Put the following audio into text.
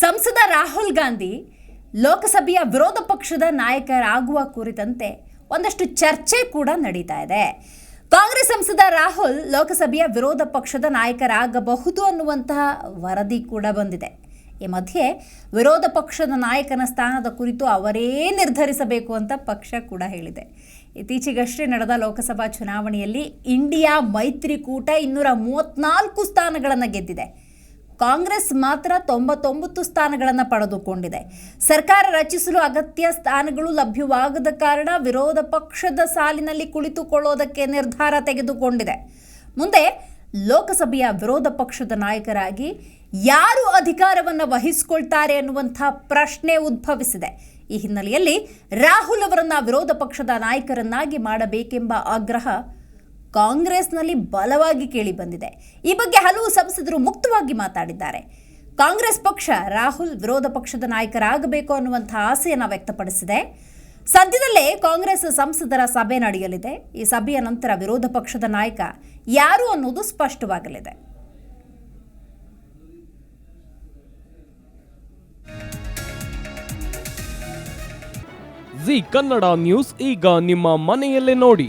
ಸಂಸದ ರಾಹುಲ್ ಗಾಂಧಿ ಲೋಕಸಭೆಯ ವಿರೋಧ ಪಕ್ಷದ ನಾಯಕರಾಗುವ ಕುರಿತಂತೆ ಒಂದಷ್ಟು ಚರ್ಚೆ ಕೂಡ ನಡೀತಾ ಇದೆ. ಕಾಂಗ್ರೆಸ್ ಸಂಸದ ರಾಹುಲ್ ಲೋಕಸಭೆಯ ವಿರೋಧ ಪಕ್ಷದ ನಾಯಕರಾಗಬಹುದು ಅನ್ನುವಂತಹ ವರದಿ ಕೂಡ ಬಂದಿದೆ. ಈ ಮಧ್ಯೆ ವಿರೋಧ ಪಕ್ಷದ ನಾಯಕನ ಸ್ಥಾನದ ಕುರಿತು ಅವರೇ ನಿರ್ಧರಿಸಬೇಕು ಅಂತ ಪಕ್ಷ ಕೂಡ ಹೇಳಿದೆ. ಇತ್ತೀಚೆಗಷ್ಟೇ ನಡೆದ ಲೋಕಸಭಾ ಚುನಾವಣೆಯಲ್ಲಿ ಇಂಡಿಯಾ ಮೈತ್ರಿಕೂಟ ಇನ್ನೂರ ಮೂವತ್ತ್ನಾಲ್ಕು ಸ್ಥಾನಗಳನ್ನು ಗೆದ್ದಿದೆ. ಕಾಂಗ್ರೆಸ್ ಮಾತ್ರ ತೊಂಬತ್ತೊಂಬತ್ತು ಸ್ಥಾನಗಳನ್ನು ಪಡೆದುಕೊಂಡಿದೆ. ಸರ್ಕಾರ ರಚಿಸಲು ಅಗತ್ಯ ಸ್ಥಾನಗಳು ಲಭ್ಯವಾಗದ ಕಾರಣ ವಿರೋಧ ಪಕ್ಷದ ಸಾಲಿನಲ್ಲಿ ಕುಳಿತುಕೊಳ್ಳೋದಕ್ಕೆ ನಿರ್ಧಾರ ತೆಗೆದುಕೊಂಡಿದೆ. ಮುಂದೆ ಲೋಕಸಭೆಯ ವಿರೋಧ ಪಕ್ಷದ ನಾಯಕರಾಗಿ ಯಾರು ಅಧಿಕಾರವನ್ನು ವಹಿಸಿಕೊಳ್ತಾರೆ ಅನ್ನುವಂಥ ಪ್ರಶ್ನೆ ಉದ್ಭವಿಸಿದೆ. ಈ ಹಿನ್ನೆಲೆಯಲ್ಲಿ ರಾಹುಲ್ ಅವರನ್ನು ವಿರೋಧ ಪಕ್ಷದ ನಾಯಕರನ್ನಾಗಿ ಮಾಡಬೇಕೆಂಬ ಆಗ್ರಹ ಕಾಂಗ್ರೆಸ್ನಲ್ಲಿ ಬಲವಾಗಿ ಕೇಳಿ ಬಂದಿದೆ. ಈ ಬಗ್ಗೆ ಹಲವು ಸಂಸದರು ಮುಕ್ತವಾಗಿ ಮಾತಾಡಿದ್ದಾರೆ. ಕಾಂಗ್ರೆಸ್ ಪಕ್ಷ ರಾಹುಲ್ ವಿರೋಧ ಪಕ್ಷದ ನಾಯಕರಾಗಬೇಕು ಅನ್ನುವಂಥ ಆಸೆಯನ್ನು ವ್ಯಕ್ತಪಡಿಸಿದೆ. ಸದ್ಯದಲ್ಲೇ ಕಾಂಗ್ರೆಸ್ ಸಂಸದರ ಸಭೆ ನಡೆಯಲಿದೆ. ಈ ಸಭೆಯ ನಂತರ ವಿರೋಧ ಪಕ್ಷದ ನಾಯಕ ಯಾರು ಅನ್ನೋದು ಸ್ಪಷ್ಟವಾಗಲಿದೆ. ಜಿ ಕನ್ನಡ ನ್ಯೂಸ್ ಈಗ ನಿಮ್ಮ ಮನೆಯಲ್ಲೇ ನೋಡಿ.